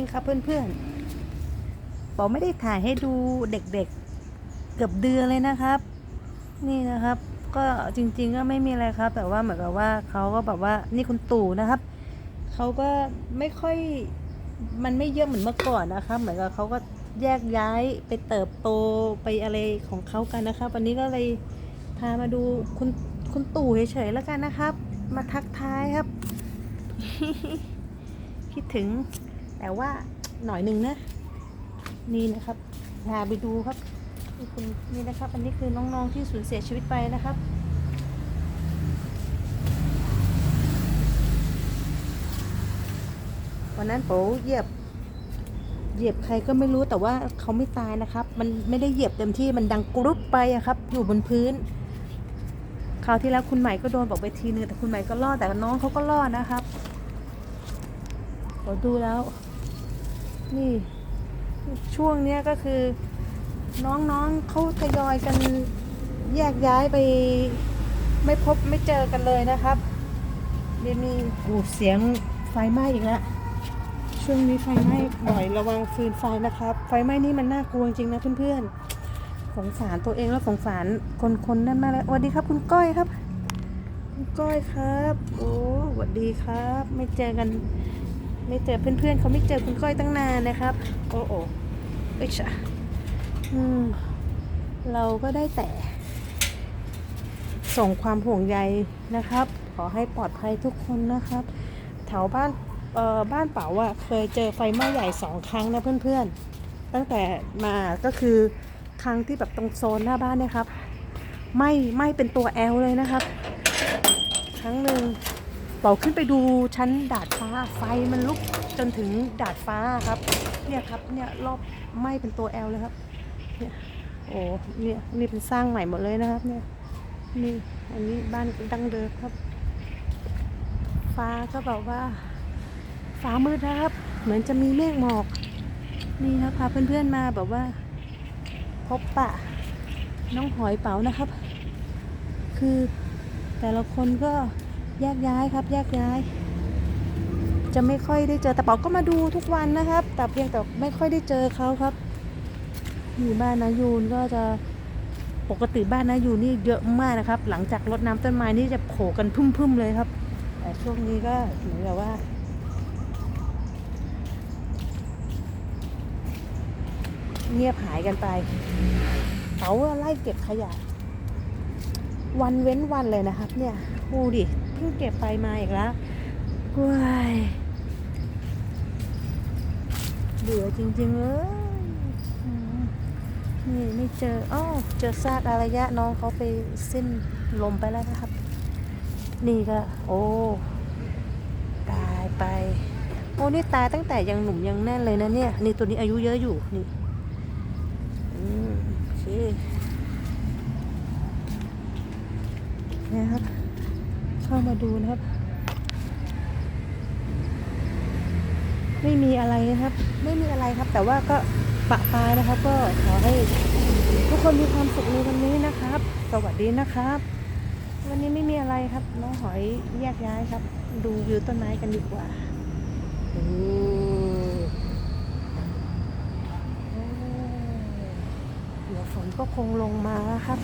ริงครับเพื่อนๆป๋อไม่ได้ถ่ายให้ดูเด็กๆ เกือบเดือนเลยนะครับ นี่นะครับ ก็จริง ๆ ก็ไม่มีอะไรครับ แต่ว่าเหมือนกับว่าเขาก็แบบว่านี่คุณตู่นะครับเขาก็ไม่ค่อยมันไม่เยอะเหมือนเมื่อก่อนนะครับเหมือนกับเขาก็แยกย้ายไปเติบโตไปอะไรของเขากันนะครับวันนี้ก็เลยพามาดูคุณคุณตู่เฉยๆแล้วกันนะครับ มาทักทายครับ คิดถึง แต่ว่าหน่อยหนึ่งนะ นี่นะครับพาไปดูครับนี่คุณนี่นะครับ อันนี้คือน้องๆที่สูญเสียชีวิตไปนะครับวันนั้นโป๋เหยียบเหยียบใครก็ไม่รู้แต่ว่าเขาไม่ตายนะครับ มันไม่ได้เหยียบเต็มที่มันดังกรุบไปอะครับ อยู่บนพื้นคราวที่แล้วคุณใหม่ก็โดนบอกไปทีนึงแต่คุณใหม่ก็รอดแต่น้องเขาก็รอดนะครับผมดูแล้ว นี่ช่วงเนี้ยก็คือ น้องๆเขาทยอยกันแยกย้ายไปไม่พบไม่เจอกันเลยนะครับเดี๋ยวมีโอ้เสียงไฟไหม้อีกแล้วช่วงนี้ไฟไหม้บ่อยระวังฟืนไฟนะครับ ไฟไหม้นี่มันน่ากลัวจริงๆนะเพื่อนๆสงสารตัวเองแล้วสงสารคนคนๆนั่นมากเลยสวัสดีครับ คุณก้อยครับ คุณก้อยครับ โอ้สวัสดีครับ ไม่เจอกัน ไม่เจอเพื่อนๆเขาไม่เจอคุณก้อยตั้งนานนะครับ โอ้โอ้เอ้ยชะอืมเราก็ได้แต่ ส่งความห่วงใยนะครับ ขอให้ปลอดภัยทุกคนนะครับ แถวบ้านเอ่อบ้านเป๋าอะเคยเจอไฟไหม้ใหญ่สองครั้งนะเพื่อนๆ ตั้งแต่มาก็คือครั้งที่แบบตรงโซนหน้าบ้านเนี่ยครับไหม้ไหม้เป็นตัวแอลเลยนะครับ ครั้งหนึ่ง เป๋าขึ้นไปดูชั้นดาดฟ้าไฟมันลุกจนถึงดาดฟ้าครับ เนี่ยครับเนี่ยรอบไหม้เป็นตัวแอลเลยครับเนี่ยโอ้เนี่ยนี่เป็นสร้างใหม่หมดเลยนะครับ เนี่ยนี่อันนี้บ้านดั้งเดิมครับ ฟ้าก็แบบว่า ฟ้ามืดนะครับ เหมือนจะมีเมฆหมอก นี่ครับพาเพื่อนๆมาแบบว่า พบปะ น้องหอยเป๋านะครับ คือแต่ละคนก็ แยกย้ายครับ แยกย้าย จะไม่ค่อยได้เจอแต่เป๋าก็มาดูทุกวันนะครับ แต่เพียงแต่ไม่ค่อยได้เจอเขาครับ อยู่บ้านนายูนก็จะปกติบ้านนายูนนี่เยอะมากนะครับ หลังจากรดน้ำต้นไม้นี่จะโผล่กันพุ่มๆเลยครับ แต่ช่วงนี้ก็เหมือนกับว่าเงียบหายกันไปเขาไล่เก็บขยะ วันเว้นวันเลยนะครับ เนี่ยดูดิ พิ่งเก็บไปมาอีกแล้วว้ายเบื่อจริงๆเลยอืมนี่ไม่เจออ้อเจอซากอารยะน้องเขาไปสิ้นลมไปแล้วนะครับ นี่ก็ โอ้ตายไป โอ้นี่ตายตั้งแต่ยังหนุ่มยังแน่นเลยนะเนี่ย นี่ตัวนี้อายุเยอะอยู่นี่อืมโอเคนะครับ เข้ามาดูนะครับ ไม่มีอะไรนะครับ ไม่มีอะไรครับ แต่ว่าก็ปะปายนะครับ ก็ขอให้ทุกคนมีความสุขในวันนี้นะครับ สวัสดีนะครับ วันนี้ไม่มีอะไรครับ น้องหอยแยกย้ายครับ ดูวิวต้นไม้กันดีกว่าโอ้โอ้เดี๋ยวฝนก็คงลงมาแล้วครับ